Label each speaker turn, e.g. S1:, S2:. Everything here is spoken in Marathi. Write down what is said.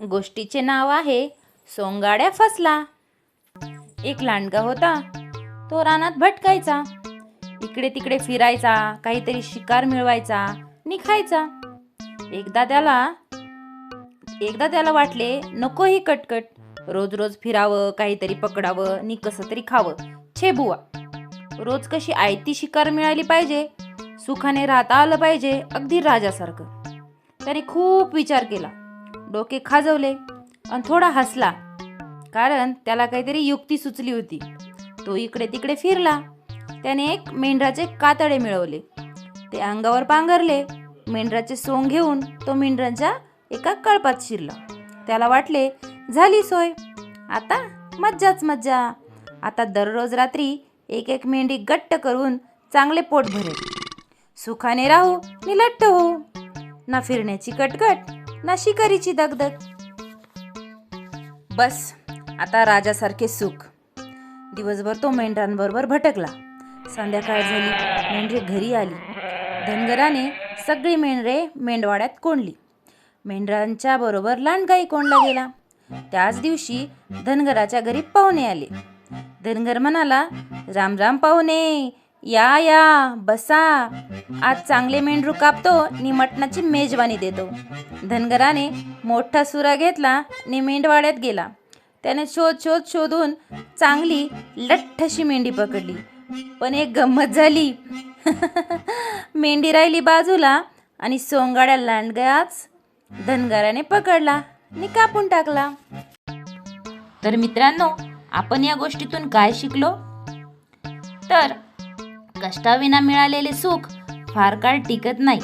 S1: गोष्टीचे नाव आहे सोंगाड्या फसला. एक लांडगा होता तो रानात भटकायचा. इकडे तिकडे फिरायचा काहीतरी शिकार मिळवायचा नि खायचा एकदा त्याला एकदा त्याला वाटले नको ही कटकट. रोज रोज फिरावं काहीतरी पकडावं नि कसं तरी खावं. छे बुवा. रोज कशी आयती शिकार मिळाली पाहिजे सुखाने राहता आलं पाहिजे अगदी राजासारखं. त्याने खूप विचार केला. डोके खाजवले आणि थोडा हसला. कारण त्याला काहीतरी युक्ती सुचली होती. तो इकडे तिकडे फिरला. त्याने एक मेंढराचे कातडे मिळवले. ते अंगावर पांघरले. मेंढराचे सोंग घेऊन तो मेंढरांच्या एका कळपात शिरला. त्याला वाटले झाली सोय. आता मज्जाच मज्जा. आता दररोज रात्री एक एक मेंढी गट्ट करून चांगले पोट भरेल. सुखाने राहू निलट्ट होऊ. ना फिरण्याची कटकट ना शिकारीची दगदग. बस आता राजासारखे सुख. दिवसभर तो मेंढरांबरोबर भटकला. संध्याकाळ झाली मेंढरे घरी आली. धनगराने सगळी मेंढरे मेंढवाड्यात कोंडली. मेंढरांच्या बरोबर लांडगाई कोंडला गेला. त्याच दिवशी धनगराच्या घरी पाहुणे आले. धनगर म्हणाला राम राम पाहुणे या या बसा. आज चांगले मेंढरू कापतो नि मटणाची मेजवानी देतो. धनगराने मोठा सुरा घेतला नि मेंढवाड्यात गेला. त्याने शोध शोध शोधून चांगली लठ्ठशी मेंढी पकडली. पण एक गंमत झाली. मेंढी राहिली बाजूला आणि सोंगाड्या लांडग्याच धनगराने पकडला नि कापून टाकला. तर मित्रांनो आपण या गोष्टीतून काय शिकलो? तर कष्टाविना मिळालेले सुख फार काळ टिकत नाही.